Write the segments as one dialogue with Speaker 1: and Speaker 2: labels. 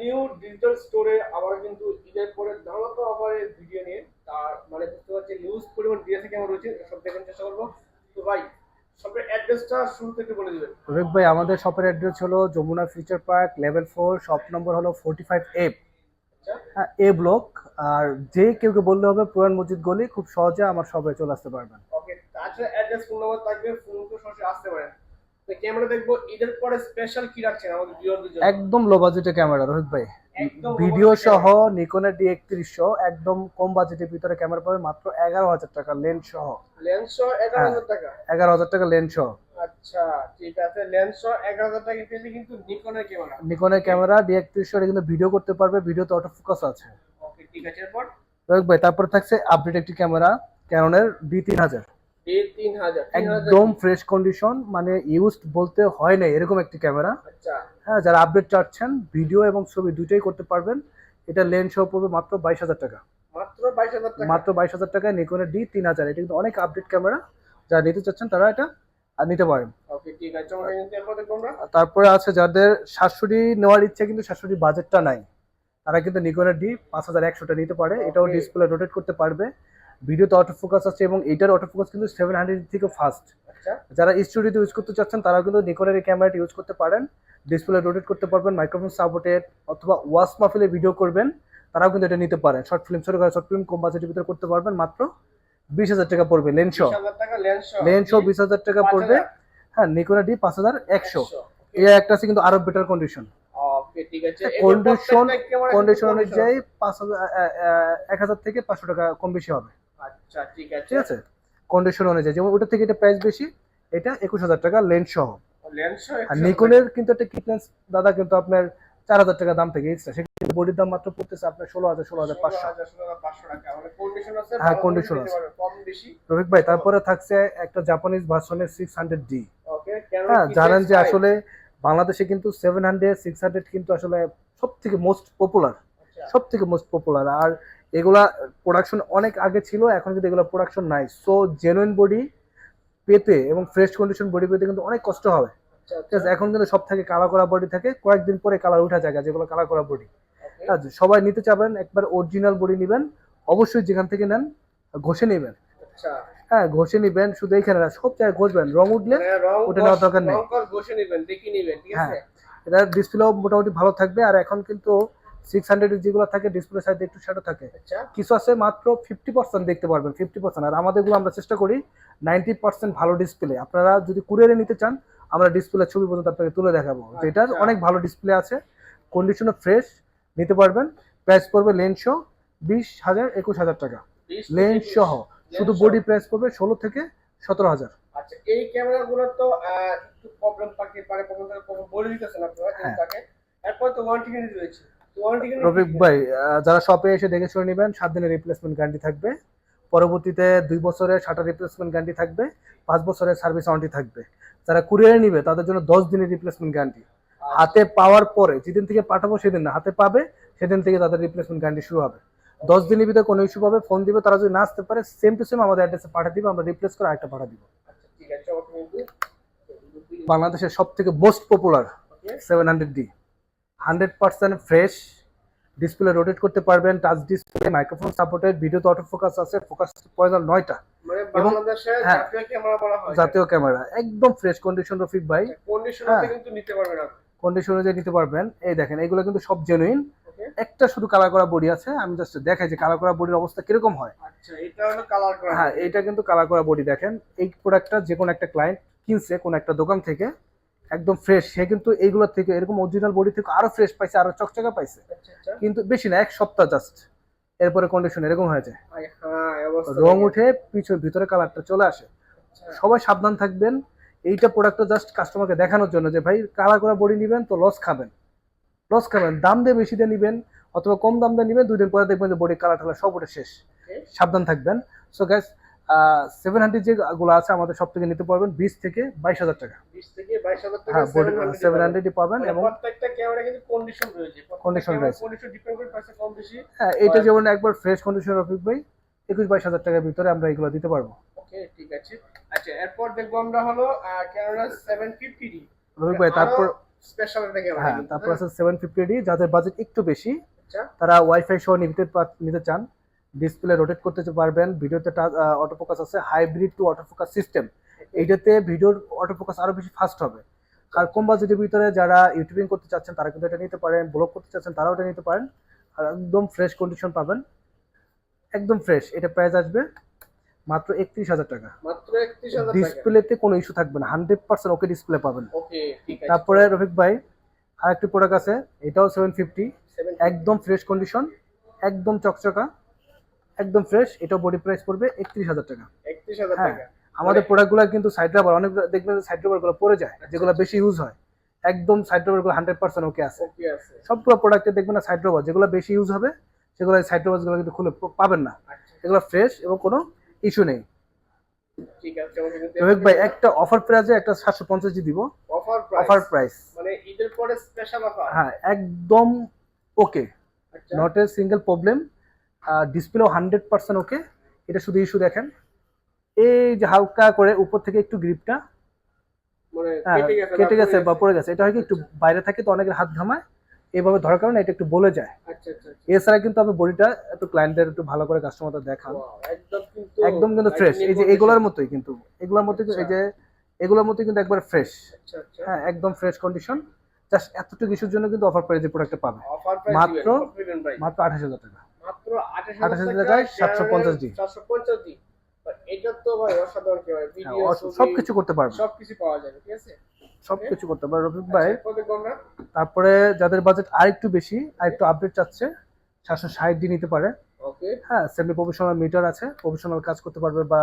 Speaker 1: New digital স্টোরে আবার কিন্তু ঈদের পরে ধামাকা অফারের ভিডিও নিয়ে তার মানে বুঝতে পারছি নিউজ পরিমাণ ডিএসএ কেমন রয়েছে সব দেখার চেষ্টা করব। তো ভাই অ্যাড্রেসটা শুরু থেকে বলে দিবেন।
Speaker 2: বিবেক ভাই আমাদের শপের অ্যাড্রেস হলো Jamuna Future Park level four shop number হলো ফোর্টি ফাইভ এফ
Speaker 1: আচ্ছা।
Speaker 2: হ্যাঁ এ ব্লক আর যে কেউ কে বললে হবে পুরান মসজিদ গলি খুব সহজে আমার শপে চলে আসতে পারবেন।
Speaker 1: ওকে তাছাড়া অ্যাড্রেস ফোন নাম্বার থাকবে ফোন করে সরাসরি আসতে পারেন ক্যামেরা দেখব ঈদের পরে স্পেশাল কি রাখছেন আমাদের ভিউয়ারদের জন্য?
Speaker 2: একদম লো বাজেটের ক্যামেরা রোহিত ভাই। ভিডিও সহ নিকনের ডি একত্রিশশো একদম কম বাজেটের ভিতরে ক্যামেরা পাবে মাত্র এগারো হাজার টাকা লেন্স সহ।
Speaker 1: লেন্স সহ এগারো হাজার টাকা?
Speaker 2: এগারো হাজার টাকা লেন্স সহ।
Speaker 1: আচ্ছা ঠিক আছে লেন্স সহ এগারো হাজার টাকা পেলে কিন্তু নিকনের ক্যামেরা।
Speaker 2: নিকনের ক্যামেরা ডি কিন্তু ভিডিও করতে পারবে ভিডিওতে অটো ফোকাস আছে।
Speaker 1: ওকে ঠিক আছে এরপর?
Speaker 2: রোহিত ভাই তারপর থাকছে আপডেট একটি ক্যামেরা ক্যাননের ডি তিন হাজার। একদম ফ্রেশ কন্ডিশন মানে ইউজড বলতে হয় না এরকম একটি ক্যামেরা
Speaker 1: আচ্ছা।
Speaker 2: হ্যাঁ যারা আপডেট চাচ্ছেন ভিডিও এবং ছবি দুটোই করতে পারবেন। এটা লেন্স সহ পড়বে মাত্র বাইশ হাজার টাকা।
Speaker 1: মাত্র বাইশ হাজার
Speaker 2: টাকায় নিকনের ডি তিন হাজার। এটা কিন্তু অনেক আপডেট ক্যামেরা যারা নিতে চাচ্ছেন তারা এটা আর নিতে পারেন তারপরে আছে যাদের শাশুড়ি নেওয়ার ইচ্ছে কিন্তু শাশুড়ি বাজেটটা নাই তারা কিন্তু নিকনের ডি পাঁচ হাজার একশোটা নিতে পারে। এটাও ডিসপ্লে রোটেট করতে পারবে। ভিডিওতে অটো ফোকাস আছে এবং এটার অটো ফোকাস কিন্তু সেভেন হান্ড্রেড থেকে ফাস্ট
Speaker 1: আচ্ছা।
Speaker 2: যারা স্টুডিওতে ইউজ করতে চাচ্ছেন তারাও কিন্তু নিকনের এই ক্যামেরাটি ইউজ করতে পারেন। ডিসপ্লে রোটেট করতে পারবেন মাইক্রোফোন সাপোর্টেড অথবা ওয়াস মাহফিলে ভিডিও করবেন তারাও কিন্তু এটা নিতে পারেন। শর্ট ফিল্ম ছোট শর্ট ফিল্ম কম বাজেটের ভিতরে করতে পারবেন মাত্র বিশ হাজার টাকা পড়বে লেন্স
Speaker 1: লেন্স
Speaker 2: বিশ হাজার টাকা পড়বে। হ্যাঁ নিকনের ডি পাঁচ হাজার একশো। এই একটা আছে কিন্তু আরও বেটার কন্ডিশন কন্ডিশন কন্ডিশন অনুযায়ী পাঁচ হাজার এক হাজার থেকে পাঁচশো টাকা কম বেশি হবে।
Speaker 1: আচ্ছা ঠিক আছে।
Speaker 2: ঠিক আছে? কন্ডিশন অনুযায়ী যেমন ওটা থেকে এটা প্রাইস বেশি এটা একুশ হাজার টাকা লেন্স সহ। আর নিকনের কিন্তু একটা কিট লেন্স দাদা কিন্তু আপনার চার হাজার টাকা দাম থেকে এক্সট্রা সেক্ষেত্রে বডির দাম মাত্র পড়তেছে আপনার ষোলো হাজার ষোলো হাজার পাঁচশো।
Speaker 1: মানে কন্ডিশন আছে
Speaker 2: হ্যাঁ,
Speaker 1: নিতে
Speaker 2: আছে। রফিক ভাই তারপরে থাকছে একটা জাপানিজ ভার্সনের সিক্স হান্ড্রেড ডি হ্যাঁ জানেন যে আসলে বাংলাদেশে কিন্তু সেভেন হান্ড্রেড সিক্স হান্ড্রেড কিন্তু আসলে সব থেকে মোস্ট পপুলার সব থেকে মোস্ট পপুলার আর এগুলা প্রোডাকশন অনেক আগে ছিল এখন কিন্তু এগুলো প্রোডাকশন নাই সো জেনুইন বডি পেতে এবং ফ্রেশ কন্ডিশন বডি পেতে কিন্তু অনেক কষ্ট হবে
Speaker 1: আচ্ছা,
Speaker 2: আছে এখন কিন্তু সব থেকে কালার করা বডি থাকে কয়েকদিন পরে কালার উঠা যায় যেগুলো কালা করা বডি সবাই নিতে চাবেন একবার অরিজিনাল বডি নেবেন অবশ্যই যেখান থেকে নেন ঘষে নেবেন
Speaker 1: আচ্ছা।
Speaker 2: হ্যাঁ ঘষে নেবেন শুধু এইখানে না সব জায়গায় ঘষবেন রং উঠলে
Speaker 1: মানে
Speaker 2: ওটা নেওয়ার দরকার নেই।
Speaker 1: নেবেন ঠিক আছে
Speaker 2: হ্যাঁ। এটার ডিসপ্লেও মোটামুটি ভালো থাকবে আর এখন কিন্তু সিক্স হান্ড্রেড যেগুলো থাকে ডিসপ্লে সাইডে একটু শ্যাডো থাকে।
Speaker 1: আচ্ছা।
Speaker 2: কিছু আছে মাত্র ফিফটি পার্সেন্ট দেখতে পারবেন ফিফটি পার্সেন্ট আর আমাদেরগুলো আমরা চেষ্টা করি নাইনটি পার্সেন্ট ভালো ডিসপ্লে আপনারা যদি কুরিয়ারে নিতে চান আমরা ডিসপ্লে ছবি পর্যন্ত আপনাকে তুলে দেখাবো।
Speaker 1: আচ্ছা।
Speaker 2: অনেক ভালো ডিসপ্লে আছে। কন্ডিশনও ফ্রেশ নিতে পারবেন। প্রাইস পড়বে লেন্স সহ বিশ হাজার একুশ হাজার টাকা। লেন্স সহ। শুধু বডি প্রাইস পড়বে ষোলো থেকে সতেরো হাজার।
Speaker 1: আচ্ছা এই ক্যামেরাগুলো তো একটু প্রবলেম থাকে পারে থেকে কখন বলে দিতেছেন আপনারা
Speaker 2: হ্যাঁ।
Speaker 1: এরপর তো ওয়ারেন্টি রয়েছে।
Speaker 2: রফিক ভাই যারা শপে এসে দেখে শুনে নেবেন সাত দিনের রিপ্লেসমেন্ট গ্যারান্টি থাকবে। পরবর্তীতে দুই বছরের শাটার রিপ্লেসমেন্ট গ্যারান্টি থাকবে পাঁচ বছরের সার্ভিস ওয়ারেন্টি থাকবে। যারা কুরিয়ারে নিবে তাদের জন্য দশ দিনের রিপ্লেসমেন্ট গ্যারান্টি হাতে পাওয়ার পরে যেদিন থেকে পাঠাবো সেদিন না হাতে পাবে সেদিন থেকে তাদের রিপ্লেসমেন্ট গ্যারান্টি শুরু হবে। দশ দিনের ভিতরে কোনো ইস্যু পাবে ফোন দিবে তারা যদি না আসতে পারে সেম টু সেম আমাদের অ্যাড্রেসে পাঠিয়ে দিবে আমরা রিপ্লেস করে আরেকটা পাঠিয়ে দিব।
Speaker 1: আচ্ছা
Speaker 2: বাংলাদেশের সব থেকে most popular seven hundred D hundred percent fresh display rotate করতে পারবেন টাচ ডিসপ্লে মাইক্রোফোন সাপোর্টেড ভিডিওতে অটো ফোকাস আছে ফোকাস পয়েন্ট নয়টা।
Speaker 1: মানে
Speaker 2: এবং- হ্যাঁ।
Speaker 1: জাতীয় ক্যামেরা হয়।
Speaker 2: একদম ফ্রেশ কন্ডিশন রফিক ভাই।
Speaker 1: কন্ডিশন
Speaker 2: হ্যাঁ।
Speaker 1: কিন্তু নিতে পারবেন
Speaker 2: কন্ডিশন অনুযায়ী নিতে পারবেন। এই দেখেন এগুলো কিন্তু সব জেনুইন একটা শুধু কালার করা বডি আছে আমি জাস্ট দেখাই যে কালার করা বডির অবস্থা কীরকম হয়।
Speaker 1: আচ্ছা এটা হলো কালার করা
Speaker 2: হ্যাঁ এইটা কিন্তু কালার করা বডি দেখেন। এই প্রোডাক্টটা যে কোনো একটা ক্লায়েন্ট কিনছে কোনো একটা দোকান থেকে। একদম ফ্রেশ সে কিন্তু এইগুলোর থেকে এরকম অরিজিনাল বডি থেকে আরও ফ্রেশ পাইছে আরও চকচকে পাইছে।
Speaker 1: আচ্ছা আচ্ছা।
Speaker 2: কিন্তু বেশি না এক সপ্তাহ জাস্ট এরপরে কন্ডিশন এরকম হয়ে যায়। রং। উঠে পিছনে ভিতরে কালারটা চলে আসে।
Speaker 1: আচ্ছা,
Speaker 2: সবাই সাবধান থাকবেন। এইটা প্রোডাক্টটা জাস্ট কাস্টমারকে দেখানোর জন্য যে ভাই কালার করা বডি নেবেন তো লস খাবেন। লস খাবেন। দাম দিয়ে বেশি দিয়ে নেবেন অথবা কম দাম দিয়ে নেবেন দুই দিন পরে দেখবেন যে বডি কালার টালার সব ওটা শেষ। সাবধান থাকবেন। সো গ্যাস সেভেন হান্ড্রেড যেগুলো আছে আমাদের সব থেকে নিতে পারবেন বিশ থেকে বাইশ হাজার টাকা।
Speaker 1: 20 থেকে 22000 টাকা
Speaker 2: হ্যাঁ সেভেন হান্ড্রেডই পাবেন। এবং
Speaker 1: প্রত্যেকটা ক্যামেরা কিন্তু কন্ডিশন রয়েছে।
Speaker 2: Condition রয়েছে।
Speaker 1: কন্ডিশন ডিপেন্ড করে পয়সা কম বেশি।
Speaker 2: এটা যেমন একবার ফ্রেশ কন্ডিশন রফিক ভাই একুশ বাইশ হাজার টাকার ভিতরে আমরা এগুলো দিতে পারব।
Speaker 1: ঠিক আছে। আচ্ছা এরপর দেখব আমরা হলো ক্যামেরা 750 ডি
Speaker 2: রফিক ভাই তারপর
Speaker 1: স্পেশাল
Speaker 2: হ্যাঁ তারপর আছে সেভেন ফিফটি ডি যাদের বাজেট একটু বেশি
Speaker 1: আচ্ছা।
Speaker 2: তারা ওয়াইফাই সহ নিতে নিতে চান। ডিসপ্লে রোটেট করতে পারবেন ভিডিওতে অটো ফোকাস আছে hybrid two auto focus system এইটাতে ভিডিওর অটো ফোকাস আরও বেশি ফাস্ট হবে। আর কম বাজেটের ভিতরে যারা ইউটিউবিং করতে চাচ্ছেন তারা কিন্তু এটা নিতে পারেন ব্লগ করতে চাচ্ছেন তারাও এটা নিতে পারেন। আর একদম ফ্রেশ কন্ডিশন পাবেন। একদম ফ্রেশ এটা প্রাইস আসবে মাত্র একত্রিশ হাজার টাকা।
Speaker 1: মাত্র একত্রিশ হাজার
Speaker 2: ডিসপ্লেতে কোনো ইস্যু থাকবে না হান্ড্রেড পার্সেন্ট ওকে ডিসপ্লে পাবেন। তারপরে রফিক ভাই আর একটি প্রোডাক্ট আছে এটাও সেভেন ফিফটি একদম ফ্রেশ কন্ডিশন একদম চকচকা। একদম ফ্রেশ এটা বডি প্রাইস পড়বে একত্রিশ হাজার টাকা।
Speaker 1: একত্রিশ হাজার
Speaker 2: হ্যাঁ।
Speaker 1: টাকা।
Speaker 2: আমাদের প্রোডাক্টগুলো কিন্তু সাইড রাবার অনেক দেখবেন সাইড রাবারগুলো পড়ে যায় যেগুলো বেশি ইউজ হয় একদম সাইড রাবারগুলো হান্ড্রেড পার্সেন্ট ওকে আছে।
Speaker 1: ওকে আছে।
Speaker 2: সবগুলো প্রোডাক্টে দেখবেন না সাইড রাবার যেগুলো বেশি ইউজ হবে সেগুলো সাইড রাবারগুলো কিন্তু খুলে পাবেন না।
Speaker 1: আচ্ছা।
Speaker 2: এগুলো ফ্রেশ এবং কোনো ইস্যু নেই।
Speaker 1: ঠিক আছে
Speaker 2: রোহিত ভাই একটা অফার প্রাইসে একটা সাতশো পঞ্চাশ দিব।
Speaker 1: অফার
Speaker 2: অফার
Speaker 1: প্রাইস মানে ঈদের পরে স্পেশাল অফার
Speaker 2: হ্যাঁ একদম ওকে
Speaker 1: আচ্ছা।
Speaker 2: নট এ সিঙ্গেল প্রবলেম ডিসপ্লেও হান্ড্রেড পার্সেন্ট ওকে এটা শুধু ইস্যু দেখেন। এই যে হালকা করে উপর থেকে একটু গ্রিপটা
Speaker 1: মানে
Speaker 2: হ্যাঁ,
Speaker 1: কেটে গেছে না,
Speaker 2: গেছে
Speaker 1: পড়ে
Speaker 2: বা পড়ে গেছে। এটা হয় কি একটু বাইরে থাকে তো অনেকের হাত ঘামায় এইভাবে ধরার কারণে এটা একটু বলে যায়।
Speaker 1: আচ্ছা আচ্ছা আচ্ছা।
Speaker 2: এছাড়া কিন্তু আমি বডিটা একটু ক্লায়েন্টদের একটু ভালো করে কাস্টমারদের দেখান।
Speaker 1: একদম কিন্তু
Speaker 2: ফ্রেশ এই যে এগুলোর মতোই কিন্তু এগুলোর মতোই এই যে এগুলোর মতোই কিন্তু একবার ফ্রেশ
Speaker 1: আচ্ছা আচ্ছা।
Speaker 2: হ্যাঁ একদম ফ্রেশ কন্ডিশন জাস্ট এতটুকু ইস্যুর জন্য কিন্তু অফার প্রাইজে প্রোডাক্টটা পাবে। মাত্র মাত্র আঠাশ হাজার টাকা।
Speaker 1: মাত্র
Speaker 2: 28,000
Speaker 1: 28000
Speaker 2: টাকায় 750 জি।
Speaker 1: 750 জি। এটা তো ভাই অসাধারণ কি ভাই ভিডিও
Speaker 2: হ্যাঁ, সবকিছু করতে পারবে।
Speaker 1: সবকিছু পাওয়া যাবে ঠিক আছে?
Speaker 2: সবকিছু করতে পারবে রফিক ভাই।
Speaker 1: আচ্ছা, না?
Speaker 2: তারপরে যাদের বাজেট আরেকটু বেশি আরেকটু আপডেট চাচ্ছে সাতশো ষাট ডি নিতে পারে। হ্যাঁ সেমি প্রফেশনাল মিটার আছে প্রফেশনাল কাজ করতে পারবে বা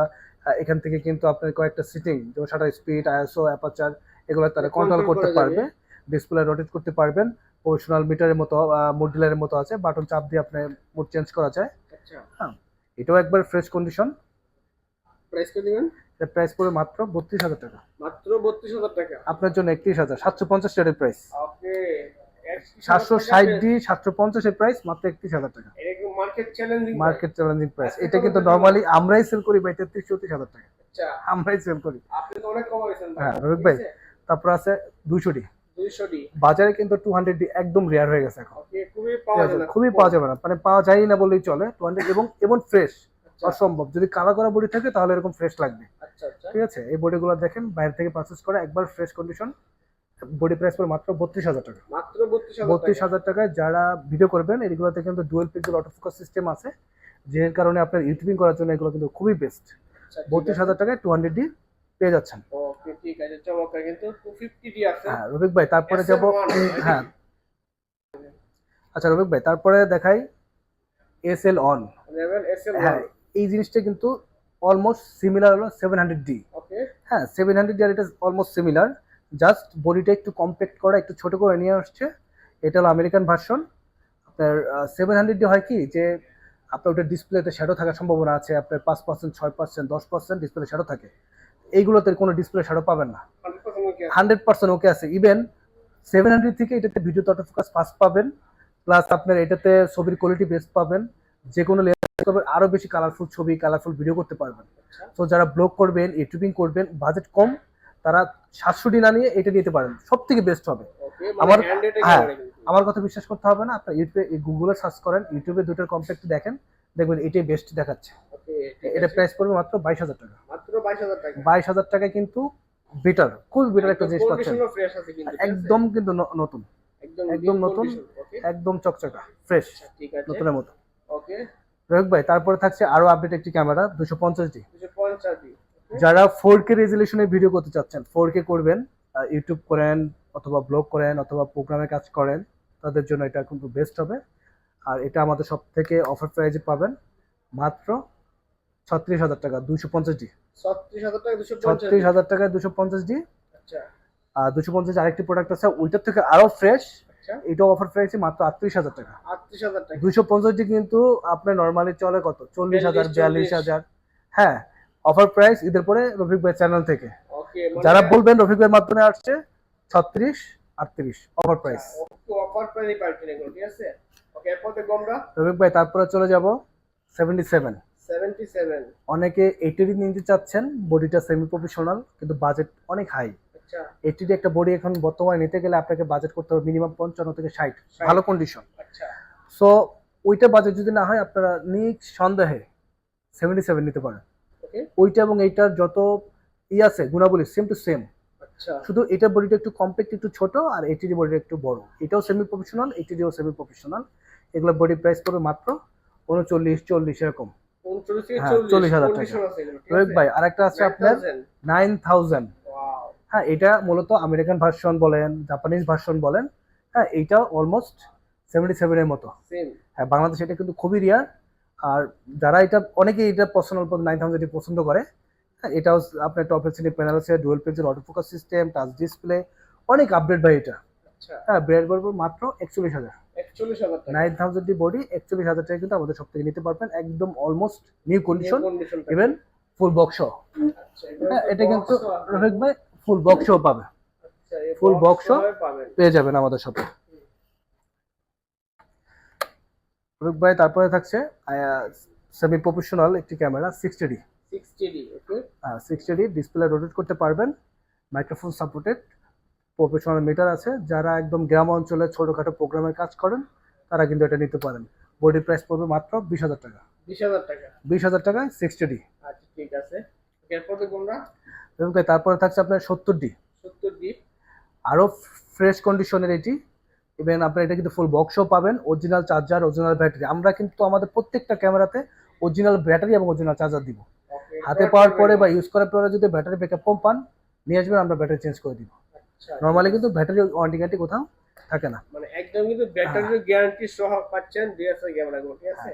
Speaker 2: এখান থেকে কিন্তু আপনার কয়েকটা সিটিং যেমন শাটার স্পিড আইএসও অ্যাপাচার এগুলো তারা কন্ট্রোল করতে পারবে ডিসপ্লে রোটেট করতে পারবেন। প্রফেশনাল মিটারের মতো মডিউলারের মতো আছে বাটন চাপ দিয়ে আপনার মোড চেঞ্জ করা যায়।
Speaker 1: আচ্ছা।
Speaker 2: এটাও একবার ফ্রেশ কন্ডিশন
Speaker 1: প্রাইস কত দিবেন?
Speaker 2: প্রাইস পড়বে মাত্র বত্রিশ হাজার টাকা।
Speaker 1: মাত্র 32000 টাকা।
Speaker 2: আপনার জন্য একত্রিশ হাজার সাতশো পঞ্চাশ টাকার প্রাইস
Speaker 1: ওকে।
Speaker 2: সাতশো ষাট ডি সাতশো পঞ্চাশের প্রাইস মাত্র একত্রিশ হাজার টাকা।
Speaker 1: Market challenging
Speaker 2: market challenging price এটা কিন্তু নর্মালি আমরাই সেল করি ভাই তেত্রিশ চৌত্রিশ হাজার টাকা।
Speaker 1: আচ্ছা।
Speaker 2: আমরাই সেল করি।
Speaker 1: আপনি তো অনেক কমাইছেন
Speaker 2: হ্যাঁ, রবিক ভাই। তারপর আছে? দুশো ডি
Speaker 1: 200 ডি।
Speaker 2: বাজারে কিন্তু টু হান্ড্রেড ডি একদম রেয়ার হয়ে গেছে এখন।
Speaker 1: খুবই পাওয়া
Speaker 2: যাবে না। মানে পাওয়া যায় না বললেই চলে টু হান্ড্রেড এবং এবং ফ্রেশ
Speaker 1: আচ্ছা।
Speaker 2: অসম্ভব। যদি কালা করা বডি থাকে তাহলে এরকম ফ্রেশ লাগবে।
Speaker 1: আচ্ছা আচ্ছা।
Speaker 2: ঠিক আছে? এই বডিগুলো দেখেন বাইরে থেকে পারচেস করে একবার ফ্রেশ কন্ডিশন বডি প্রাইস পড়ে মাত্র বত্রিশ হাজার টাকা।
Speaker 1: মাত্র
Speaker 2: বত্রিশ হাজার টাকায় যারা ভিডিও করবেন এগুলোতে কিন্তু ডুয়েল পিক্সেল অটোফোকাস সিস্টেম আছে যে কারণে আপনার ইউটিউবিং করার জন্য এগুলো কিন্তু খুবই বেস্ট বত্রিশ হাজার টাকায় টু হান্ড্রেড ডি পেয়ে যাচ্ছেন।
Speaker 1: ওকে ঠিক আছে চমৎকার কিন্তু 250 ডি আছে।
Speaker 2: হ্যাঁ রবিক ভাই তারপরে যাব হ্যাঁ। আচ্ছা রবিক ভাই তারপরে দেখাই S L on
Speaker 1: level SL
Speaker 2: হ্যাঁ এই জিনিসটা কিন্তু অলমোস্ট সিমিলার হলো সেভেন হান্ড্রেড ডি
Speaker 1: ওকে।
Speaker 2: হ্যাঁ সেভেন হান্ড্রেড ডি আর এটা অলমোস্ট সিমিলার জাস্ট বডিটা একটু কম্প্যাক্ট করা একটু ছোট করে নিয়ে আসছে। এটা হলো আমেরিকান ভার্সন আপনার সেভেন হান্ড্রেড ডি হয় কি যে আপনার ওটা ডিসপ্লেতে শ্যাডো থাকার সম্ভাবনা আছে আপনার পাঁচ পার্সেন্ট ছয় পার্সেন্ট দশ পার্সেন্ট ডিসপ্লে শ্যাডো থাকে। এইগুলোতে কোনো ডিসপ্লে শ্যাডো পাবেন না। হান্ড্রেড পার্সেন্ট ওকে আছে। ইভেন সেভেন হান্ড্রেড থেকে এটাতে ভিডিও অটো ফোকাস ফাস্ট পাবেন প্লাস আপনার এটাতে ছবির কোয়ালিটি বেস্ট পাবেন। যে কোনো লেন্স করবেন আরও বেশি কালারফুল ছবি কালারফুল ভিডিও করতে পারবেন। তো যারা ব্লগ করবেন ইউটিউবিং করবেন বাজেট কম তারা ডি না নিয়ে এটা নিতে পারেন। সব থেকে বেস্ট হবে আমার-
Speaker 1: আমার
Speaker 2: হ্যাঁ, আমার কথা বিশ্বাস করতে হবে না। আপনার ইউটিউবে গুগলে সার্চ করেন ইউটিউবে দুটোর কম্প্যাক্ট দেখেন দেখবেন এটাই বেস্ট দেখাচ্ছে। এটা প্রাইস পড়বে মাত্র বাইশ হাজার টাকা।
Speaker 1: মাত্র 22000 টাকা।
Speaker 2: বাইশ হাজার টাকায় কিন্তু বেটার খুব বেটার একটা জিনিস পাচ্ছেন।
Speaker 1: কন্ডিশনও ফ্রেশ আছে কিন্তু
Speaker 2: একদম কিন্তু নতুন।
Speaker 1: একদম
Speaker 2: নতুন। একদম চকচকা ফ্রেশ
Speaker 1: আচ্ছা, ঠিক আছে।
Speaker 2: নতুনের মতো।
Speaker 1: ওকে
Speaker 2: রোহিত ভাই তারপরে থাকছে আরও আপডেট একটি ক্যামেরা দুশো পঞ্চাশ ডি
Speaker 1: 250 ডি ওকে
Speaker 2: যারা ফোর কে রেজলিউশনে ভিডিও করতে চাচ্ছেন ফোর কে করবেন ইউটিউব করেন অথবা ব্লগ করেন অথবা প্রোগ্রামে কাজ করেন তাদের জন্য এটা কিন্তু বেস্ট হবে। আর এটা আমাদের সব থেকে অফার প্রাইজে পাবেন মাত্র ছত্রিশ হাজার টাকা দুশো পঞ্চাশ ডি
Speaker 1: 36000 টাকা 250
Speaker 2: ছত্রিশ হাজার টাকায় দুশো পঞ্চাশ ডি
Speaker 1: আচ্ছা।
Speaker 2: আর দুশো পঞ্চাশ আরেকটি প্রোডাক্ট আছে ওইটার থেকে আরও ফ্রেশ
Speaker 1: আচ্ছা।
Speaker 2: এটাও অফার প্রাইসে মাত্র আটত্রিশ হাজার টাকা।
Speaker 1: 38000 টাকা।
Speaker 2: দুশো পঞ্চাশটি কিন্তু আপনার নর্মালি চলে কত? চল্লিশ হাজার
Speaker 1: 42,
Speaker 2: বিয়াল্লিশ হাজার। হ্যাঁ অফার প্রাইস ঈদের পরে রফিক ভাই চ্যানেল থেকে।
Speaker 1: মানে
Speaker 2: যারা বলবেন রফিক ভাইয়ের মাধ্যমে আসছে ছত্রিশ আটত্রিশ অফার প্রাইস
Speaker 1: অফার প্রাইসে ঠিক আছে? ওকে এরপর
Speaker 2: রফিক ভাই তারপরে চলে যাব সেভেন্টি সেভেন
Speaker 1: 77
Speaker 2: অনেকে এইটারই নিতে চাচ্ছেন বডিটা সেমি প্রফেশনাল কিন্তু বাজেট অনেক হাই
Speaker 1: আচ্ছা।
Speaker 2: এইচডি একটা বডি এখন বর্তমানে নিতে গেলে আপনাকে বাজেট করতে হবে মিনিমাম পঞ্চান্ন থেকে ষাট। ভালো কন্ডিশন
Speaker 1: আচ্ছা।
Speaker 2: সো ওইটা বাজেট যদি না হয় আপনারা নিঃসন্দেহে সেভেন্টি সেভেন নিতে পারেন। ওইটা এবং এইটার যত ই আছে গুণাবলী সেম টু সেম শুধু এটার বডিটা একটু কম্প্যাক্ট একটু ছোট আর এইচডি বডিটা একটু বড়। এটাও সেমি প্রফেশনাল এইচডিও সেমি প্রফেশনাল এগুলো বডি প্রাইস পড়বে মাত্র উনচল্লিশ চল্লিশ এরকম।
Speaker 1: 39 থেকে
Speaker 2: হ্যাঁ,
Speaker 1: 40
Speaker 2: 40,000 টাকা।
Speaker 1: condition আছে এগুলো, ঠিক
Speaker 2: রোহিত
Speaker 1: আছে?
Speaker 2: ভাই আরেকটা আছে আপনার নাইন থাউজেন্ড হ্যাঁ এটা মূলত আমেরিকান ভার্সন বলেন জাপানিজ ভার্সন বলেন হ্যাঁ এইটা অলমোস্ট সেভেন্টি সেভেনের মতো। হ্যাঁ বাংলাদেশে এটা কিন্তু খুবই রিয়ার আর যারা এটা অনেকেই এটা পছন্দ নাইন থাউজেন্ড পছন্দ করে। হ্যাঁ এটাও আপনার টপ এলসিডি প্যানেল আছে ডুয়েল পেজের auto focus system touch display অনেক আপডেট ভাই এটা।
Speaker 1: আচ্ছা,
Speaker 2: হ্যাঁ ব্র্যান্ড মাত্র একচল্লিশ হাজার।
Speaker 1: 41,000 টাকা।
Speaker 2: নাইন থাউজেন্ড বডি একচল্লিশ হাজার টাকা কিন্তু আমাদের সব থেকে নিতে পারবেন একদম almost new condition. Even full box
Speaker 1: আচ্ছা,
Speaker 2: এটা কিন্তু রফিক ভাই ফুল বক্সও পাবে
Speaker 1: আচ্ছা,
Speaker 2: ও
Speaker 1: সবাই পাবেন।
Speaker 2: পেয়ে যাবেন আমাদের সাথে রফিক ভাই তারপরে থাকছে সেমি প্রফেশনাল একটি camera sixty D
Speaker 1: 60D, okay?
Speaker 2: Sixty D display rotate করতে পারবেন মাইক্রোফোন সাপোর্টেড প্রফেশনাল মিটার আছে যারা একদম গ্রাম অঞ্চলে ছোটোখাটো প্রোগ্রামের কাজ করেন তারা কিন্তু এটা নিতে পারেন। বডি প্রাইস পড়বে মাত্র বিশ হাজার টাকা।
Speaker 1: 20,000 টাকা।
Speaker 2: বিশ হাজার টাকায় সিক্সটি ডি
Speaker 1: আচ্ছা, ঠিক আছে। এরপর
Speaker 2: তারপরে থাকছে আপনার সত্তর ডি
Speaker 1: 70D,
Speaker 2: আরও ফ্রেশ কন্ডিশনের এটি। ইভেন আপনার এটা কিন্তু ফুল বক্সও পাবেন অরিজিনাল চার্জার অরিজিনাল ব্যাটারি আমরা কিন্তু আমাদের প্রত্যেকটা ক্যামেরাতে অরিজিনাল ব্যাটারি এবং অরিজিনাল চার্জার দিব। হাতে পাওয়ার পরে বা ইউজ করার পরে যদি ব্যাটারি ব্যাকআপ কম পান নিয়ে আসবেন আমরা ব্যাটারি চেঞ্জ করে দিব। নর্মালি কিন্তু ব্যাটারি ওয়ারেন্টি গ্যারান্টি কোথাও থাকে না।
Speaker 1: মানে একদম কিন্তু ব্যাটারির গ্যারান্টি সহ পাচ্ছেন ডিএসএলআর ক্যামেরাগুলো ঠিক আছে?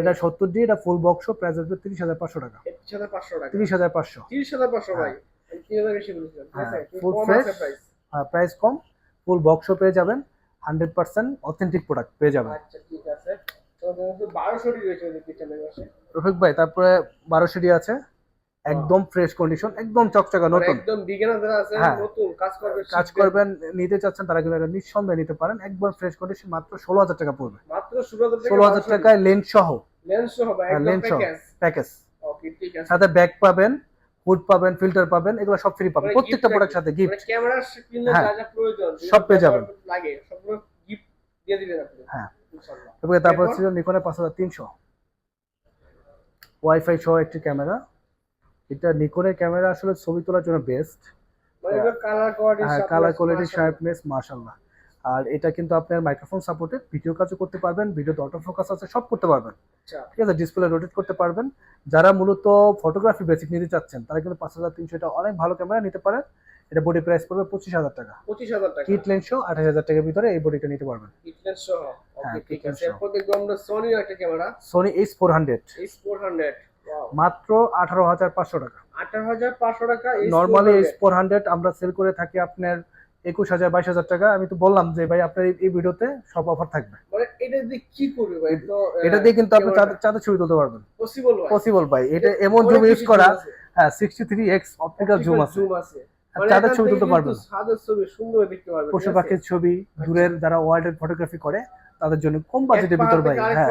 Speaker 2: এটা সত্তর ডি এটা ফুল বক্স প্রাইস আসবে তিরিশ হাজার পাঁচশো টাকা।
Speaker 1: তিরিশ হাজার পাঁচশো টাকা।
Speaker 2: তিরিশ হাজার পাঁচশো।
Speaker 1: তিরিশ হাজার পাঁচশো ভাই। বেশি বলেছিলাম ঠিক আছে
Speaker 2: হ্যাঁ, full
Speaker 1: কম প্রাইস
Speaker 2: প্রাইস ফুল বক্সও পেয়ে যাবেন হান্ড্রেড পার্সেন্ট অথেন্টিক প্রোডাক্ট পেয়ে যাবেন।
Speaker 1: আচ্ছা ঠিক আছে।
Speaker 2: রফিক ভাই তারপরে বারোশো ডি আছে। একদম ফ্রেশ কন্ডিশন একদম চকচকা
Speaker 1: মানে
Speaker 2: নতুন।
Speaker 1: একদম বিগিনার যারা আছে
Speaker 2: হ্যাঁ।
Speaker 1: নতুন কাজ করবে
Speaker 2: কাজ করবেন নিতে চাচ্ছেন তারা কিন্তু এটা নিঃসন্দেহে নিতে পারেন। একবার ফ্রেশ কন্ডিশন মাত্র ষোলো হাজার টাকা পড়বে।
Speaker 1: মাত্র ষোলো হাজার
Speaker 2: ষোলো হাজার টাকায় লেন্স সহ।
Speaker 1: লেন্স সহ ভাই
Speaker 2: হ্যাঁ,
Speaker 1: একদম প্যাকেজ
Speaker 2: প্যাকেজ
Speaker 1: ওকে ঠিক আছে।
Speaker 2: সাথে ব্যাগ পাবেন হুড পাবেন ফিল্টার পাবেন এগুলো সব ফ্রি পাবেন।
Speaker 1: মানে
Speaker 2: প্রত্যেকটা প্রোডাক্ট সাথে গিফট
Speaker 1: মানে ক্যামেরার কিনলে। যা যা প্রয়োজন
Speaker 2: সব পেয়ে যাবেন।
Speaker 1: লাগে সবগুলো গিফট দিয়ে দিবেন আপনি
Speaker 2: হ্যাঁ।
Speaker 1: ইনশাআল্লাহ
Speaker 2: তারপর ছিল নিকনের পাঁচ হাজার তিনশো। ওয়াইফাই সহ একটি ক্যামেরা এটা নিকনের ক্যামেরা আসলে ছবি তোলার জন্য বেস্ট
Speaker 1: কালার কোয়ালিটি
Speaker 2: শার্পনেস মাশাল্লাহ আর এটা কিন্তু আপনার মাইক্রোফোন সাপোর্টেড ভিডিও কাজও করতে পারবেন ভিডিও অটো ফোকাস আছে সব করতে পারবেন।
Speaker 1: আচ্ছা।
Speaker 2: ঠিক আছে ডিসপ্লে রোটেট করতে পারবেন। যারা মূলত ফটোগ্রাফি বেসিক নিতে চাচ্ছেন তারা কিন্তু পাঁচ হাজার তিনশো এটা অনেক ভালো ক্যামেরা নিতে পারেন। এটা বডি প্রাইস পড়বে পঁচিশ হাজার টাকা।
Speaker 1: পঁচিশ হাজার টাকা।
Speaker 2: কিট লেন্স সহ আঠাশ হাজার টাকার ভিতরে এই বডিটা নিতে পারবেন।
Speaker 1: সহ।
Speaker 2: হ্যাঁ,
Speaker 1: ঠিক আছে এরপর দেখব আমরা সোনি একটা camera
Speaker 2: Sony H four hundred
Speaker 1: H four hundred
Speaker 2: মাত্র আঠারো হাজার পাঁচশো টাকা।
Speaker 1: আঠারো হাজার পাঁচশো টাকা
Speaker 2: নর্মালি ফোর হান্ড্রেড আমরা সেল করে থাকি আপনার একুশ হাজার বাইশ হাজার টাকা। আমি তো বললাম যে ভাই আপনার এই- ভিডিওতে সব অফার থাকবে।
Speaker 1: মানে এটা দিয়ে কি করবে ভাই? তো
Speaker 2: এটা দিয়ে কিন্তু আপনি চাঁদের ছবি তুলতে পারবেন।
Speaker 1: পসিবল ভাই।
Speaker 2: পসিবল ভাই। এটা এমন জুম ইউজ করা। হ্যাঁ sixty three X optical zoom আছে। আর
Speaker 1: মানে
Speaker 2: চাঁদের ছবি তুলতে পারবেন। পশু পাখির ছবি দূরের যারা ওয়ার্ল্ডের ফটোগ্রাফি করে তাদের জন্য কম বাজেটের ভিতর ভাই হ্যাঁ।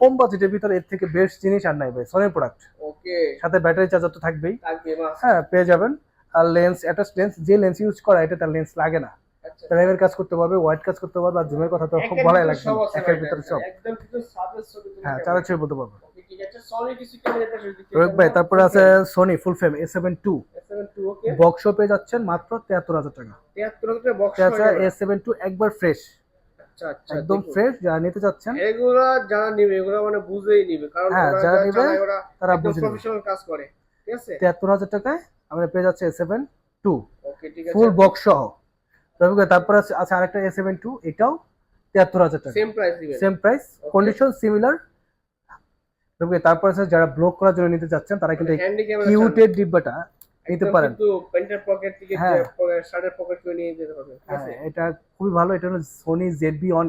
Speaker 2: কম বাজেটের ভিতর এর থেকে বেস্ট জিনিস আর নাই ভাই সোনির প্রোডাক্ট
Speaker 1: ওকে
Speaker 2: সাথে ব্যাটারি চার্জার তো থাকবেই। হ্যাঁ পেয়ে যাবেন। আর লেন্স অ্যাটাচ লেন্স যে লেন্স ইউজ করা এটা তার লেন্স লাগে না।
Speaker 1: আচ্ছা।
Speaker 2: প্রাইমের কাজ করতে পারবে হোয়াইট কাজ করতে পারবে আর জুমের কথা তো খুব
Speaker 1: ভিতরে
Speaker 2: লাগবে একের ভিতরে সব। হ্যাঁ। চাঁদের ছবি বলতে পারব। রোহিত ভাই তারপরে আছে Sony full frame A seven two
Speaker 1: S72 okay
Speaker 2: পেয়ে যাচ্ছেন মাত্র তেহাত্তর হাজার টাকা।
Speaker 1: 73 টাকা বক্স
Speaker 2: এ সেভেন টু একবার। ফ্রেশ
Speaker 1: আচ্ছা আচ্ছা
Speaker 2: একদম ফ্রেশ যারা নিতে চাচ্ছেন
Speaker 1: এগুলা যারা নিবে এগুলা মানে বুঝেই নিবে কারণ
Speaker 2: হ্যাঁ, যারা নিবে, তারা বুঝে
Speaker 1: প্রফেশনাল কাজ করে ঠিক আছে?
Speaker 2: তেহাত্তর হাজার টাকায় আমরা পেয়ে যাচ্ছে এ সেভেন টু
Speaker 1: ওকে ঠিক আছে।
Speaker 2: ফুল বক্স সহ। তারপর আছে আরেকটা এ সেভেন টু এটাও তেহাত্তর হাজার টাকা।
Speaker 1: সেম প্রাইস দিবেন।
Speaker 2: Same price. কন্ডিশন সিমিলার তারপর আছে যারা ব্লক করার জন্য নিতে চাচ্ছেন তারা কিন্তু কিউটের ডিব্বাটা নিতে পারেন।
Speaker 1: কিন্তু প্যান্টের পকেট থেকে
Speaker 2: হ্যাঁ।
Speaker 1: শার্টের পকেট করে নিয়ে যেতে পারবেন।
Speaker 2: হ্যাঁ এটা খুবই ভালো। এটা হলো Sony ZB on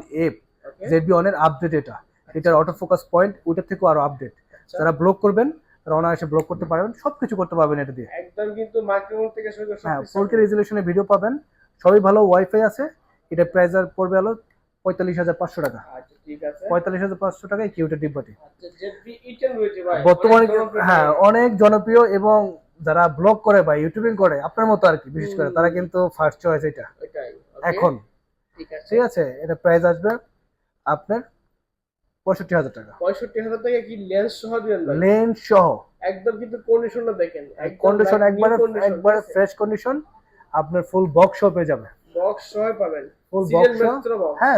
Speaker 1: okay
Speaker 2: ZB অনের update এটা। এটার অটো ফোকাস পয়েন্ট ওটার থেকেও আরও আপডেট
Speaker 1: আচ্ছা।
Speaker 2: যারা ব্লক করবেন তারা অনায়াসে ব্লক করতে পারবেন। সবকিছু করতে পারবেন এটা দিয়ে।
Speaker 1: একদম কিন্তু মাইক্রোফোন থেকে শুরু করে
Speaker 2: হ্যাঁ
Speaker 1: সবকিছু।
Speaker 2: ফোর কে রেজলিউশনে ভিডিও পাবেন। সবই ভালো ওয়াইফাই আছে। এটা প্রাইস আর পড়বে হলো পঁয়তাল্লিশ হাজার পাঁচশো টাকা।
Speaker 1: আচ্ছা
Speaker 2: পঁয়তাল্লিশ হাজার পাঁচশো টাকায় কিউটের ডিব্বাটি
Speaker 1: আচ্ছা
Speaker 2: বর্তমানে হ্যাঁ অনেক জনপ্রিয় এবং যারা ব্লগ করে বা ইউটিউবিং করে আপনার মতো আর কি বিশেষ করে তারা কিন্তু ফার্স্ট চয়েস এটা। এখন।
Speaker 1: ঠিক আছে।
Speaker 2: এটা প্রাইস আসবে আপনার পঁয়ষট্টি হাজার টাকা।
Speaker 1: পঁয়ষট্টি হাজার টাকা কি লেন্স সহ
Speaker 2: লেন্স সহ।
Speaker 1: একদম কিন্তু কন্ডিশনটা দেখেন।
Speaker 2: হ্যাঁ, কন্ডিশন একবারে একবারে ফ্রেশ কন্ডিশন আপনার ফুল বক্স সহ পেয়ে যাবে
Speaker 1: বক্স সহ পাবেন।
Speaker 2: হ্যাঁ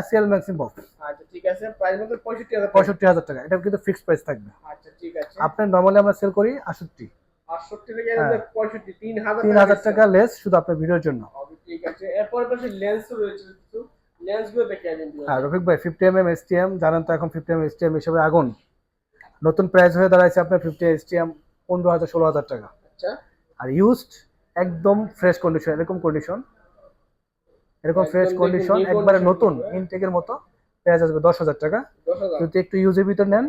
Speaker 2: বক্স
Speaker 1: আচ্ছা ঠিক আছে। টাকা।
Speaker 2: এটা কিন্তু ফিক্সড থাকবে।
Speaker 1: আচ্ছা, ঠিক আছে।
Speaker 2: আমরা সেল করি
Speaker 1: 68 তিন হাজার
Speaker 2: টাকা লেস শুধু আপনার ভিডিওর জন্য।
Speaker 1: ঠিক আছে। এরপর পাশে লেন্স রয়েছে কিছু। দেখে
Speaker 2: হ্যাঁ রফিক ভাই ফিফটি এম এম জানেন তো এখন fifty M S T M হিসেবে আগুন। নতুন প্রাইস হয়ে দাঁড়াইছে আপনার ফিফটি এস টি পনেরো হাজার ষোলো হাজার টাকা।
Speaker 1: আচ্ছা।
Speaker 2: আর ইউজড একদম ফ্রেশ কন্ডিশন এরকম কন্ডিশন এরকম ফ্রেশ কন্ডিশন একবারে নতুন ইনটেকের মতো প্রাইস আসবে দশ হাজার টাকা। যদি একটু ইউজের ভিতর নেন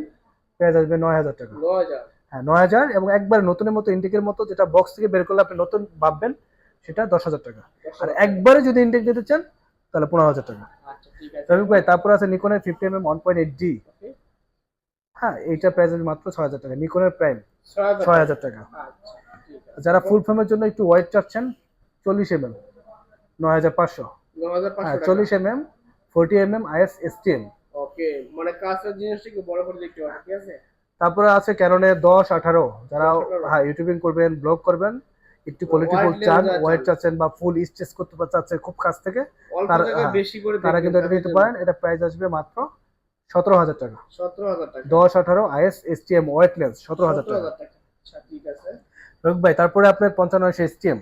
Speaker 2: প্রাইস আসবে নয় হাজার টাকা।
Speaker 1: হাজার।
Speaker 2: হ্যাঁ নয় হাজার এবং একবারে নতুনের মতো ইনটেকের মতো যেটা বক্স থেকে বের করলে আপনি নতুন ভাববেন সেটা দশ হাজার টাকা। আর একবারে যদি ইনটেক দিতে চান তাহলে পনেরো হাজার টাকা।
Speaker 1: আচ্ছা
Speaker 2: রফিক ভাই তারপর আছে নিকনের fifty M M one point eight D হ্যাঁ এইটা প্রাইস মাত্র ছয় হাজার টাকা নিকনের প্রাইম
Speaker 1: ছয় হাজার
Speaker 2: টাকা।
Speaker 1: আচ্ছা
Speaker 2: যারা ফুল ফ্রেমের জন্য একটু ওয়াইট চাচ্ছেন চল্লিশ এম এম নয় হাজার পাঁচশো। হ্যাঁ চল্লিশ M M forty M M IS S T M
Speaker 1: okay মানে কাজের জিনিসটা বড় করে দেখতে পাবেন ঠিক আছে?
Speaker 2: তারপরে আছে ক্যাননে দশ আঠারো। যারা হ্যাঁ ইউটিউবিং করবেন ব্লগ করবেন একটু কোয়ালিটি ফুল চান ওয়াইট চাচ্ছেন বা ফুল স্টেচ করতে চাচ্ছেন খুব কাছ থেকে তারা- হ্যাঁ, তারা কিন্তু এটা নিতে পারেন। এটা প্রাইস আসবে মাত্র সতেরো হাজার টাকা।
Speaker 1: সতেরো হাজার টাকা।
Speaker 2: দশ আঠারো IS S T wide lens সতেরো হাজার টাকা।
Speaker 1: আচ্ছা ঠিক আছে।
Speaker 2: রোগ ভাই তারপরে আপনার পঞ্চান্ন এস টি এম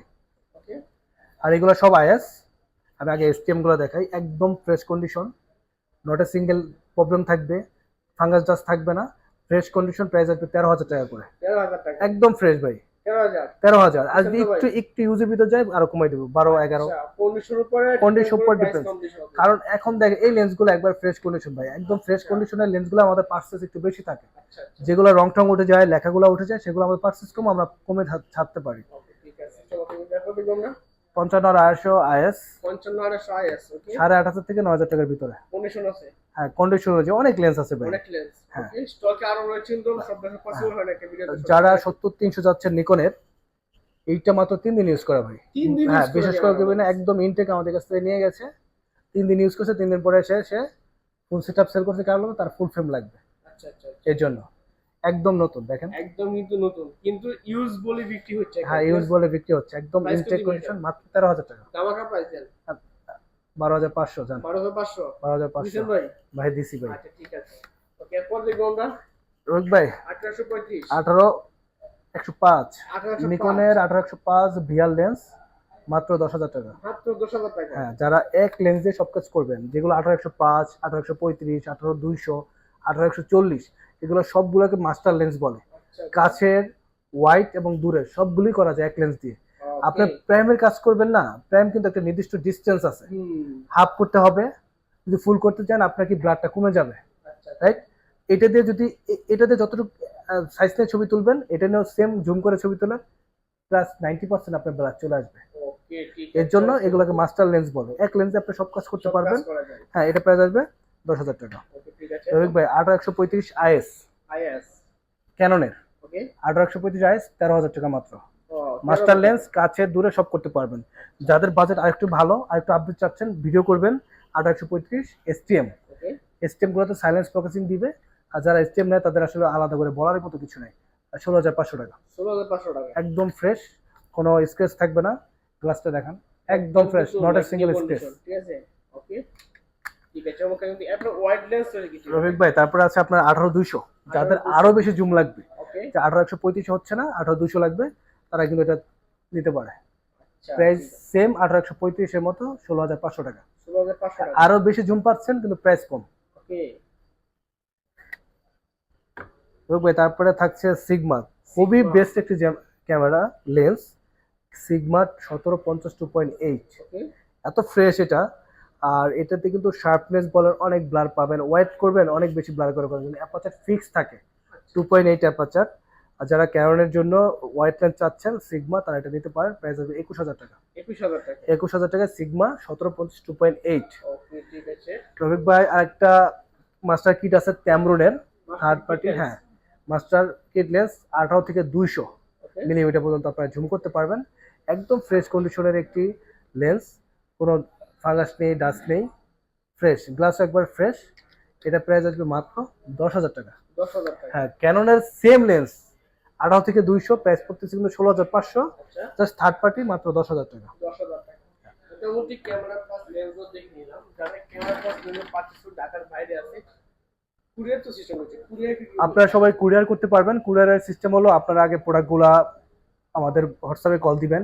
Speaker 2: আর এগুলো সব আইএস আমি আগে এসটিএমগুলো দেখাই। একদম fresh condition not a single problem থাকবে ফাঙ্গাস ডাস্ট থাকবে না। ফ্রেশ কন্ডিশন প্রাইস আসবে তেরো হাজার টাকা করে। একদম ফ্রেশ ভাই।
Speaker 1: তেরো হাজার।
Speaker 2: আর যদি
Speaker 1: আচ্ছা,
Speaker 2: একটু একটু ইউজের ভিতর যায় আরও কমাই দেবো বারো এগারো।
Speaker 1: কন্ডিশন উপরে হবে।
Speaker 2: কারণ এখন দেখ এই লেন্সগুলো একবার ফ্রেশ কন্ডিশন ভাই। একদম ফ্রেশ কন্ডিশনের লেন্সগুলো আমাদের পার্সেস একটু বেশি থাকে।
Speaker 1: আচ্ছা আচ্ছা।
Speaker 2: যেগুলো রং টং উঠে যায় লেখাগুলো উঠে যায় সেগুলো আমাদের পার্সেস কম আমরা কমে ছাড়তে পারি। পঞ্চান্ন আড়াইশো আইএস। সাড়ে আট হাজার থেকে নয় হাজার টাকার ভিতরে।
Speaker 1: কন্ডিশন আছে।
Speaker 2: হ্যাঁ কন্ডিশন রয়েছে। অনেক লেন্স আছে ভাই।
Speaker 1: অনেক লেন্স
Speaker 2: হ্যাঁ।
Speaker 1: স্টকে আরও রয়েছে কিন্তু সব দেখা পসিবল হয় না
Speaker 2: যারা সত্তর তিনশো যাচ্ছে নিকনের এইটা মাত্র তিন দিন ইউজ করা ভাই।
Speaker 1: তিন দিন
Speaker 2: হ্যাঁ বিশেষ করে। কেবিনে একদম ইনটেক আমাদের কাছ থেকে নিয়ে গেছে। তিন দিন ইউজ করছে তিন দিন পরে এসে সে ফুল সেট সেল করতে কারণ হলো তার ফুল ফ্রেম লাগবে।
Speaker 1: আচ্ছা আচ্ছা।
Speaker 2: এর জন্য। একদম নতুন দেখেন।
Speaker 1: একদম কিন্তু নতুন। কিন্তু ইউজ বলে বিক্রি হচ্ছে
Speaker 2: হ্যাঁ ইউজ বলে বিক্রি হচ্ছে। একদম ইনটেক কন্ডিশন মাত্র তেরো হাজার টাকা।
Speaker 1: দামাকা প্রাইস
Speaker 2: বারো হাজার পাঁচশো জান।
Speaker 1: বারো হাজার পাঁচশো?
Speaker 2: বারো হাজার পাঁচশো।
Speaker 1: ভাই?
Speaker 2: ভাই দিছি ভাই।
Speaker 1: আচ্ছা ঠিক আছে। ওকে এরপর দেখব আমরা।
Speaker 2: রোহিত ভাই
Speaker 1: আঠারোশো পঁয়ত্রিশ।
Speaker 2: আঠারো একশো পাঁচ। নিকনের আঠারো একশো পাঁচ ভিআর লেন্স মাত্র দশ হাজার টাকা।
Speaker 1: মাত্র দশ হাজার টাকা।
Speaker 2: হ্যাঁ যারা এক লেন্স দিয়ে সব কাজ করবেন যেগুলো আঠারো একশো পাঁচ আঠারো একশো পঁয়ত্রিশ আঠারো দুইশো আঠারো একশো চল্লিশ এগুলো সবগুলোকে মাস্টার লেন্স বলে।
Speaker 1: আচ্ছা,
Speaker 2: কাছের হোয়াইট এবং দূরের সবগুলোই করা যায় এক লেন্স দিয়ে. আপনি প্রাইমের কাজ করবেন না প্রাইম কিন্তু একটা নির্দিষ্ট ডিস্টেন্স আছে। হাফ করতে হবে যদি ফুল করতে চান আপনার কি ব্লাডটা কমে যাবে?
Speaker 1: আচ্ছা,
Speaker 2: রাইট এটা দিয়ে যদি এটা দিয়ে যতটুকু সাইজ নিয়ে ছবি তুলবেন এটা নিয়েও সেম জুম করে ছবি তোলেন প্লাস নাইনটি পার্সেন্ট আপনার ব্লাড চলে আসবে। এর জন্য এগুলোকে মাস্টার লেন্স বলে। এক লেন্সে আপনি সব কাজ করতে পারবেন। হ্যাঁ এটা প্রাইস আসবে দশ হাজার টাকা।
Speaker 1: Okay, ঠিক আছে।
Speaker 2: রবিক ভাই আঠারো একশো পঁয়ত্রিশ আইএস।
Speaker 1: আইএস।
Speaker 2: ক্যাননের? আঠারো একশো পঁয়ত্রিশ আইএস তেরো হাজার টাকা মাত্র। মাস্টার লেন্স কাছে দূরে সব করতে পারবেন। যাদের বাজেট আরেকটু ভালো আরেকটু আপডেট চাচ্ছেন ভিডিও করবেন আঠারো একশো পঁয়ত্রিশ এসটিএম? এসটিএম গুলোতে সাইলেন্স ফোকাসিং দিবে আর যারা এসটিএম নেয় তাদের আসলে আলাদা করে বলার মতো কিছু নেই। ষোলো হাজার পাঁচশো টাকা।
Speaker 1: ষোলো হাজার পাঁচশো টাকা।
Speaker 2: একদম ফ্রেশ কোনো স্ক্রেচ থাকবে না। গ্লাসটা দেখান। একদম fresh not a single scratch
Speaker 1: ঠিক আছে? কিছু।
Speaker 2: রবিক ভাই তারপরে আছে আপনার আঠারো দুইশো। যাদের আরও বেশি জুম লাগবে। আঠারো একশো পঁয়ত্রিশ হচ্ছে না আঠারো দুশো লাগবে। তারা কিন্তু এটা নিতে পারে।
Speaker 1: আচ্ছা,
Speaker 2: প্রাইস। সেম আঠারো একশো পঁয়ত্রিশের মতো ষোলো হাজার পাঁচশো টাকা। আরও বেশি জুম পাচ্ছেন কিন্তু প্রাইস কম। ভাই তারপরে থাকছে সিগমা। খুবই বেস্ট একটি ক্যামেরা লেন্স সিগমা সতেরো পঞ্চাশ টু পয়েন্ট এইট? এত ফ্রেশ এটা। আর এটাতে কিন্তু শার্পনেস বলেন অনেক ব্লার পাবেন। ওয়াইট করবেন অনেক বেশি ব্লার করে করবেন অ্যাপাচার ফিক্স থাকে। টু পয়েন্ট এইট অ্যাপাচার আর যারা ক্যারনের জন্য হোয়াইট লেন্স চাচ্ছেন সিগমা তারা এটা নিতে পারেন। প্রাইস হবে একুশ হাজার টাকা।
Speaker 1: একুশ হাজার টাকা।
Speaker 2: একুশ হাজার টাকা সিগমা সতেরো পঞ্চাশ টু পয়েন্ট এইট।
Speaker 1: Okay, ঠিক আছে।
Speaker 2: রবিক ভাই আরেকটা মাস্টার কিট আছে ট্যামরুনের থার্ড পার্টি হ্যাঁ। মাস্টার কিট লেন্স আঠারো থেকে দুইশো। মিলিমিটার পর্যন্ত আপনারা জুম করতে পারবেন। একদম ফ্রেশ কন্ডিশনের একটি লেন্স কোনো ফাঙ্গাস নেই ডাস্ট নেই। ফ্রেশ গ্লাস একবার ফ্রেশ এটা প্রাইস আসবে মাত্র দশ হাজার টাকা।
Speaker 1: দশ হাজার টাকা।
Speaker 2: হ্যাঁ ক্যাননের সেম লেন্স আঠারো থেকে দুইশো প্রাইস পড়তেছে কিন্তু ষোলো হাজার পাঁচশো।
Speaker 1: আচ্ছা।
Speaker 2: জাস্ট থার্ড পার্টি মাত্র দশ হাজার টাকা।
Speaker 1: তো কি
Speaker 2: আপনারা সবাই কুরিয়ার করতে পারবেন। কুরিয়ারের সিস্টেম হলো আপনারা আগে প্রোডাক্টগুলা আমাদের হোয়াটসঅ্যাপে কল দিবেন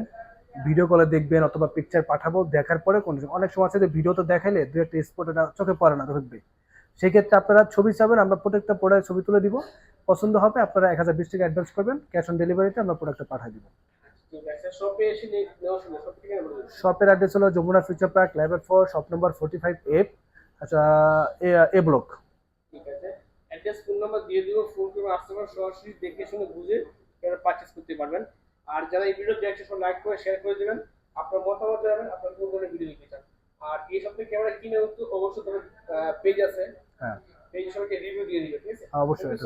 Speaker 2: ভিডিও কলে দেখবেন অথবা পিকচার পাঠাবো। দেখার পরে কোন অনেক সময় আছে যে ভিডিওতে দেখাইলে দু একটা স্পট চোখে পড়ে না ঢুকবে সেক্ষেত্রে আপনারা ছবি চাবেন আমরা প্রত্যেকটা প্রোডাক্ট ছবি তুলে দিব। পছন্দ হবে আপনারা এক হাজার বিশ টাকা অ্যাডভান্স করবেন ক্যাশ অন ডেলিভারিতে আমরা প্রোডাক্টটা পাঠিয়ে দিব। শপের অ্যাড্রেস হলো Jamuna future park level four shop নম্বর ফোর্টি ফাইভ এফ আচ্ছা এ ব্লক
Speaker 1: ঠিক আছে অ্যাড্রেস ফোন নাম্বার দিয়ে দিব ফোন করে আসতে পারেন সরাসরি দেখে শুনে বুঝে পারচেস করতে পারবেন। আর যারা এই ভিডিও দেখছে সব লাইক করে শেয়ার করে দেবেন। আপনার মতামত জানাবেন আপনার কোন ধরনের ভিডিও দেখতে চান। আর এই সপ্তাহে ক্যামেরা কিনে কিন্তু অবশ্যই তোমার পেজ আছে।
Speaker 2: হ্যাঁ।
Speaker 1: পেজে সবাইকে রিভিউ দিয়ে দিবে ঠিক আছে?
Speaker 2: অবশ্যই